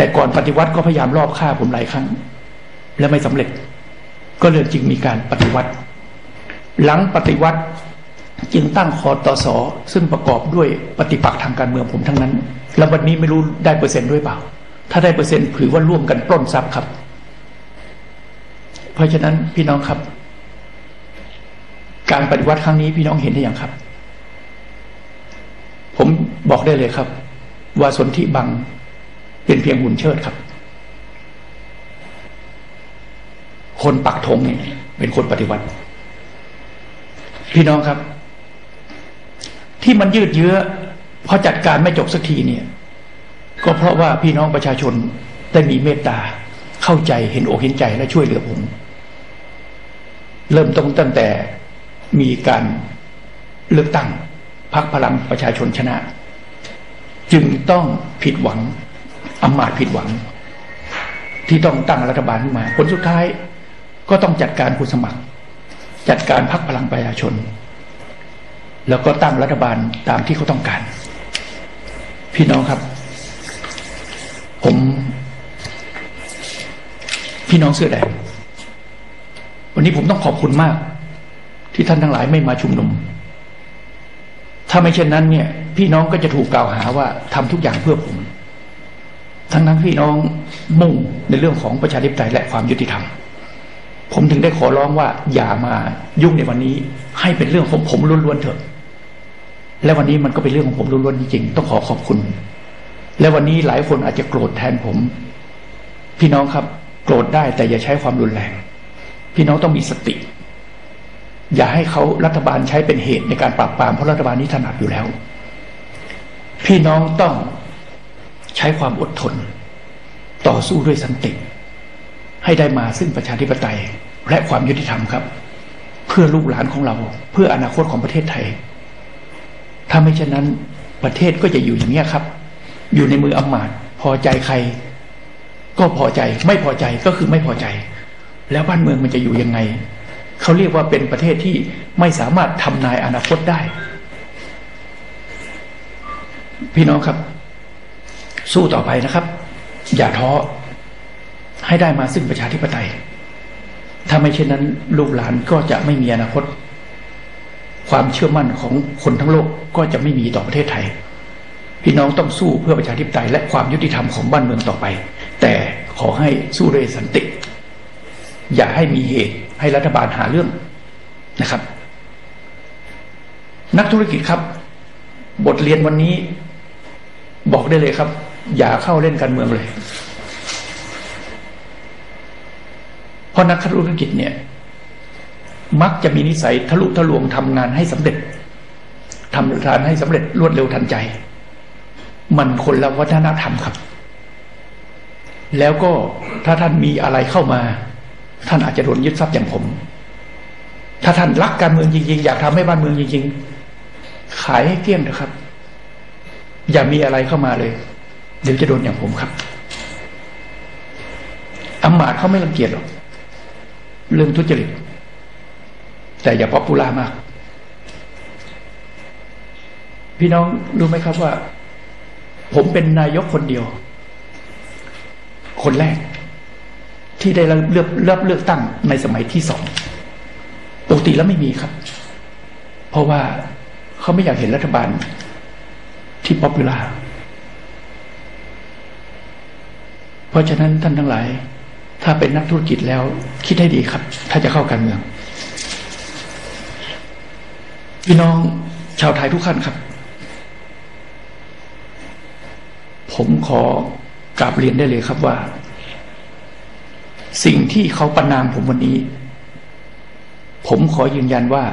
แต่ก่อนปฏิวัติก็พยายามรอบฆ่าผมหลายครั้ง และไม่สำเร็จ ก็เลยจึงมีการปฏิวัติ หลังปฏิวัติจึงตั้งคอตสอซึ่งประกอบด้วยปฏิปักษ์ทางการเมืองผมทั้งนั้น แล้ววันนี้ไม่รู้ได้เปอร์เซ็นต์ด้วยเปล่า ถ้าได้เปอร์เซ็นต์ถือว่าร่วมกันปล้นทรัพย์ครับ เพราะฉะนั้นพี่น้องครับ การปฏิวัติครั้งนี้พี่น้องเห็นได้อย่างครับ ผมบอกได้เลยครับ ว่าสนธิบัง เป็นเพียงหุ่นเชิดครับ คนปักธงเนี่ยเป็นคนปฏิวัติ พี่น้องครับ ที่มันยืดเยื้อพอจัดการไม่จบสักทีเนี่ย ก็เพราะว่าพี่น้องประชาชนได้มีเมตตาเข้าใจเห็นอกเห็นใจและช่วยเหลือผม เริ่มต้นตั้งแต่มีการเลือกตั้งพักพลังประชาชนชนะ จึงต้องผิดหวัง อำมาตย์ผิดหวัง ที่ต้องตั้งรัฐบาลขึ้นมา ผลสุดท้ายก็ต้องจัดการผู้สมัคร จัดการพักพลังประชาชน แล้วก็ตั้งรัฐบาลตามที่เขาต้องการ พี่น้องครับ ผม พี่น้องเสื้อแดงวันนี้ผมต้องขอบคุณมาก ที่ท่านทั้งหลายไม่มาชุมนุม ถ้าไม่เช่นนั้นเนี่ย พี่น้องก็จะถูกกล่าวหาว่าทำทุกอย่างเพื่อผม ทั้งนั้นพี่น้องมุ่งในเรื่องของประชาธิปไตยและความยุติธรรม ผมถึงได้ขอร้องว่าอย่ามายุ่งในวันนี้ ให้เป็นเรื่องของผมล้วนๆเถอะ และวันนี้มันก็เป็นเรื่องของผมล้วนๆจริงๆต้องขอขอบคุณ และวันนี้หลายคนอาจจะโกรธแทนผม พี่น้องครับ โกรธได้แต่อย่าใช้ความรุนแรง พี่น้องต้องมีสติ อย่าให้เขารัฐบาลใช้เป็นเหตุในการปราบปรามเพราะรัฐบาลนี้ถนัดอยู่แล้ว พี่น้องต้อง ใช้ความอดทน ต่อสู้ด้วยสันติ ให้ได้มาซึ่งประชาธิปไตยและความยุติธรรมครับ เพื่อลูกหลานของเรา เพื่ออนาคตของประเทศไทย ถ้าไม่เช่นนั้นประเทศก็จะอยู่อย่างนี้ครับ อยู่ในมืออำมาตย์พอใจใคร ก็พอใจไม่พอใจก็คือไม่พอใจ แล้วบ้านเมืองมันจะอยู่ยังไงเขาเรียกว่าเป็นประเทศที่ไม่สามารถทำนายอนาคตได้ พี่น้องครับ สู้ต่อไปนะครับ อย่าท้อให้ได้มาซึ่งประชาธิปไตย ถ้าไม่เช่นนั้น ลูกหลานก็จะไม่มีอนาคต ความเชื่อมั่นของคนทั้งโลกก็จะไม่มีต่อประเทศไทย พี่น้องต้องสู้เพื่อประชาธิปไตย และความยุติธรรมของบ้านเมืองต่อไป แต่ขอให้สู้ด้วยสันติ อย่าให้มีเหตุให้รัฐบาลหาเรื่องนะครับ นักธุรกิจครับ บทเรียนวันนี้บอกได้เลยครับ อย่าเข้าเล่นการเมืองเลย เพราะนักธุรกิจเนี่ย มักจะมีนิสัยทะลุทะลวงทำงานให้สำเร็จทำงานให้สำเร็จรวดเร็วทันใจ มันคนละวัฒนธรรมครับ แล้วก็ถ้าท่านมีอะไรเข้ามา ท่านอาจจะโดนยึดทรัพย์อย่างผม ถ้าท่านรักการเมืองจริงๆ อยากทำให้บ้านเมืองจริง ๆ ขายให้เกลี้ยงเถอะครับ อย่ามีอะไรเข้ามาเลย เดี๋ยวจะโดนอย่างผมครับอำมาตย์เขาไม่รังเกียจหรอกเรื่องทุจริตแต่อย่าป๊อปปูล่ามาก พี่น้องรู้ไหมครับว่า ผมเป็นนายกคนเดียว คนแรก ที่ได้เลือกเลือกเลือกตั้งในสมัยที่สองปกติแล้วไม่มีครับ เพราะว่าเขาไม่อยากเห็นรัฐบาลที่ป๊อปปูล่า เพราะฉะนั้นท่านทั้งหลาย ถ้าเป็นนักธุรกิจแล้ว คิดให้ดีครับ ถ้าจะเข้าการเมือง พี่น้องชาวไทยทุกท่านครับ ผมขอกราบเรียนได้เลยครับว่า สิ่งที่เขาประนามผมวันนี้ ผมขอยืนยันว่า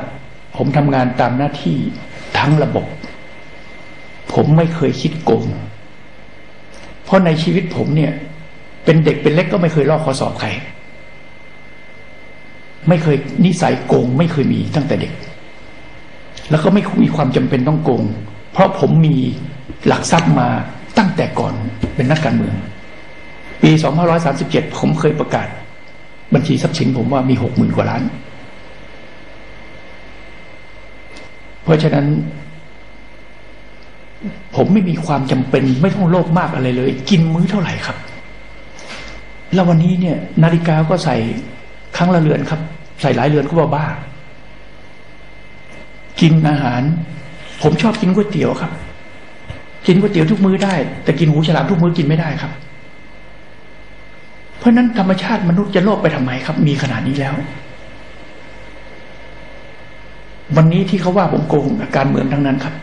ผมทำงานตามหน้าที่ทั้งระบบ ผมไม่เคยคิดโกงเพราะในชีวิตผมเนี่ย เป็นเด็กเป็นเล็กก็ไม่เคยลอกข้อสอบใคร ไม่เคยนิสัยโกงไม่เคยมีตั้งแต่เด็ก แล้วก็ไม่มีความจำเป็นต้องโกง เพราะผมมีหลักทรัพย์มาตั้งแต่ก่อนเป็นนักการเมือง ปี 2537 ผมเคยประกาศ บัญชีทรัพย์สินผมว่ามีหกหมื่นกว่าล้าน เพราะฉะนั้น ผมไม่มีความจำเป็นไม่ต้องโลภมากอะไรเลย กินมื้อเท่าไหร่ครับ แล้ววันนี้เนี่ย นาฬิกาก็ใส่ครั้งละเรือนครับ ใส่หลายเรือนก็บ้าบ้า กินอาหาร ผมชอบกินก๋วยเตี๋ยวครับ กินก๋วยเตี๋ยวทุกมื้อได้ แต่กินหูฉลามทุกมื้อกินไม่ได้ครับ เพราะนั้นธรรมชาติมนุษย์จะโลภไปทำไมครับ มีขนาดนี้แล้ว วันนี้ที่เขาว่าผมโกงการเมืองทั้งนั้นครับ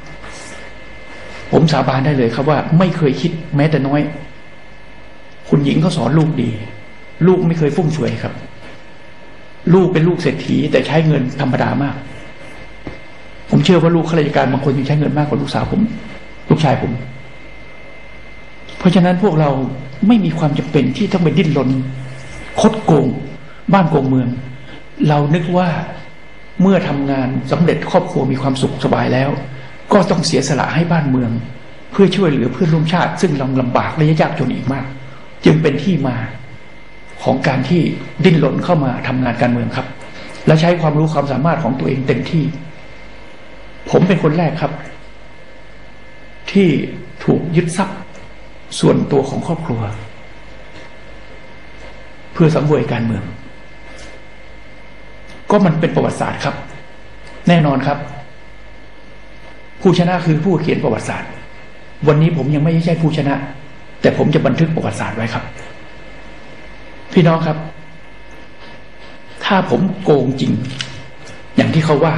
ผมสาบานได้เลยครับว่า ไม่เคยคิดแม้แต่น้อย คุณหญิงเขาสอนลูกดี ลูกไม่เคยฟุ่มเฟือยครับ ลูกเป็นลูกเศรษฐีแต่ใช้เงินธรรมดามาก ผมเชื่อว่าลูกข้าราชการบางคนยังใช้เงินมากกว่าลูกสาวผม ลูกชายผม เพราะฉะนั้นพวกเราไม่มีความจำเป็นที่ต้องไปดิ้นรนคดโกง บ้านโกงเมือง เรานึกว่าเมื่อทำงานสำเร็จครอบครัวมีความสุขสบายแล้ว ก็ต้องเสียสละให้บ้านเมือง เพื่อช่วยเหลือเพื่อนร่วมชาติ ซึ่งลำลำบากและยากจนอีกมาก จึงเป็นที่มาของการที่ดิ้นรนเข้ามาทำงานการเมืองครับ และใช้ความรู้ความสามารถของตัวเองเต็มที่ ผมเป็นคนแรกครับ ที่ถูกยึดทรัพย์ส่วนตัวของครอบครัว เพื่อสังเวยการเมือง ก็มันเป็นประวัติศาสตร์ครับ แน่นอนครับ ผู้ชนะคือผู้เขียนประวัติศาสตร์ วันนี้ผมยังไม่ใช่ผู้ชนะ แต่ผมจะบันทึกประวัติศาสตร์ไว้ครับ พี่น้องครับ ถ้าผมโกงจริง อย่างที่เขาว่า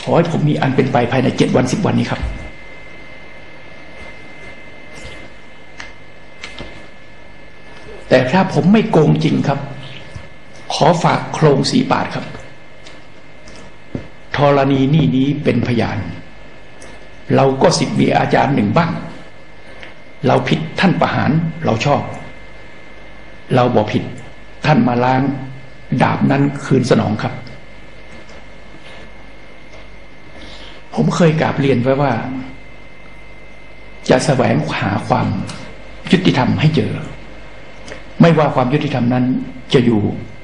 ขอให้ผมมีอันเป็นไปภายในเจ็ดวันสิบวันนี้ครับ แต่ถ้าผมไม่โกงจริงครับ ขอฝากโครงสีบาทครับธรณีนี่นี้เป็นพยาน เราก็สิทธิ์มีอาจารย์หนึ่งบ้าง เราผิดท่านประหารเราชอบ เราบอกผิดท่านมาล้างดาบนั้นคืนสนองครับ ผมเคยกราบเรียนไว้ว่า จะแสวงหาความยุติธรรมให้เจอ ไม่ว่าความยุติธรรมนั้นจะอยู่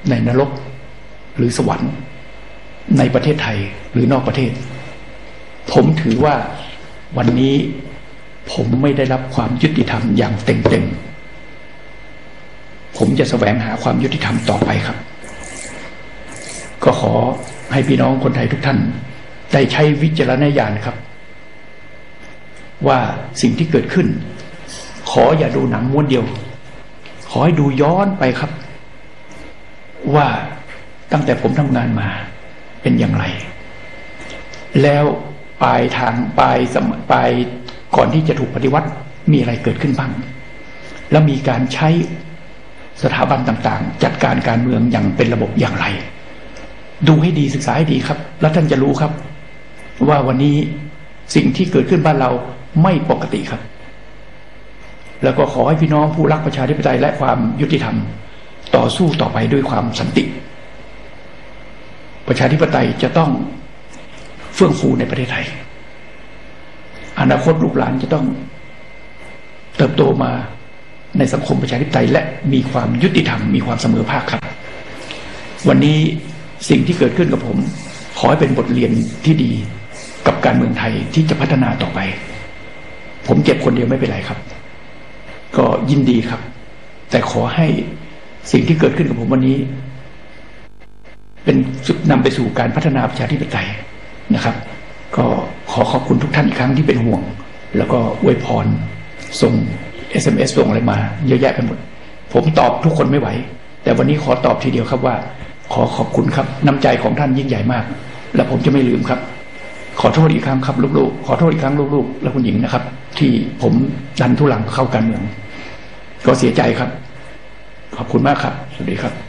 ในนรกหรือสวรรค์ ในประเทศไทยหรือนอกประเทศ ผมถือว่าวันนี้ ผมไม่ได้รับความยุติธรรมอย่างเต็มๆ ผมจะแสวงหาความยุติธรรมต่อไปครับ ก็ขอให้พี่น้องคนไทยทุกท่าน ได้ใช้วิจารณญาณครับ ว่าสิ่งที่เกิดขึ้น ขออย่าดูหนังม้วนเดียว ขอให้ดูย้อนไปครับ ว่าตั้งแต่ผมทำงานมาเป็นอย่างไร แล้วปลายทางปลายสมปลาย ก่อนที่จะถูกปฏิวัติมีอะไรเกิดขึ้นบ้าง แล้วมีการใช้สถาบันต่างๆ จัดการการเมืองอย่างเป็นระบบอย่างไร ดูให้ดีศึกษาให้ดีครับ แล้วท่านจะรู้ครับ ว่าวันนี้สิ่งที่เกิดขึ้นบ้านเราไม่ปกติครับ แล้วก็ขอให้พี่น้องผู้รักประชาธิปไตยและความยุติธรรม ต่อสู้ต่อไปด้วยความสันติ ประชาธิปไตยจะต้องเฟื่องฟูในประเทศไทย อนาคตลูกหลานจะต้องเติบโตมาในสังคมประชาธิปไตยและมีความยุติธรรมมีความเสมอภาคครับ วันนี้สิ่งที่เกิดขึ้นกับผม ขอให้เป็นบทเรียนที่ดีกับการเมืองไทยที่จะพัฒนาต่อไป ผมเจ็บคนเดียวไม่เป็นไรครับ ก็ยินดีครับ แต่ขอให้สิ่งที่เกิดขึ้นกับผมวันนี้ เป็นนำไปสู่การพัฒนาประชาธิปไตยนะครับ ก็ ขอขอบคุณทุกท่านอีกครั้งที่เป็นห่วง แล้วก็อวยพรส่ง SMS ส่งอะไรมาเยอะแยะไปหมด ผมตอบทุกคนไม่ไหว แต่วันนี้ขอตอบทีเดียวครับว่า ขอขอบคุณครับน้ำใจของท่านยิ่งใหญ่มาก และผมจะไม่ลืมครับ ขอโทษอีกครั้งครับลูกๆขอโทษอีกครั้งลูกๆ และคุณหญิงนะครับ ที่ผมดันทุลังเข้าการเมือง ก็เสียใจครับ ขอบคุณมากครับ สวัสดีครับ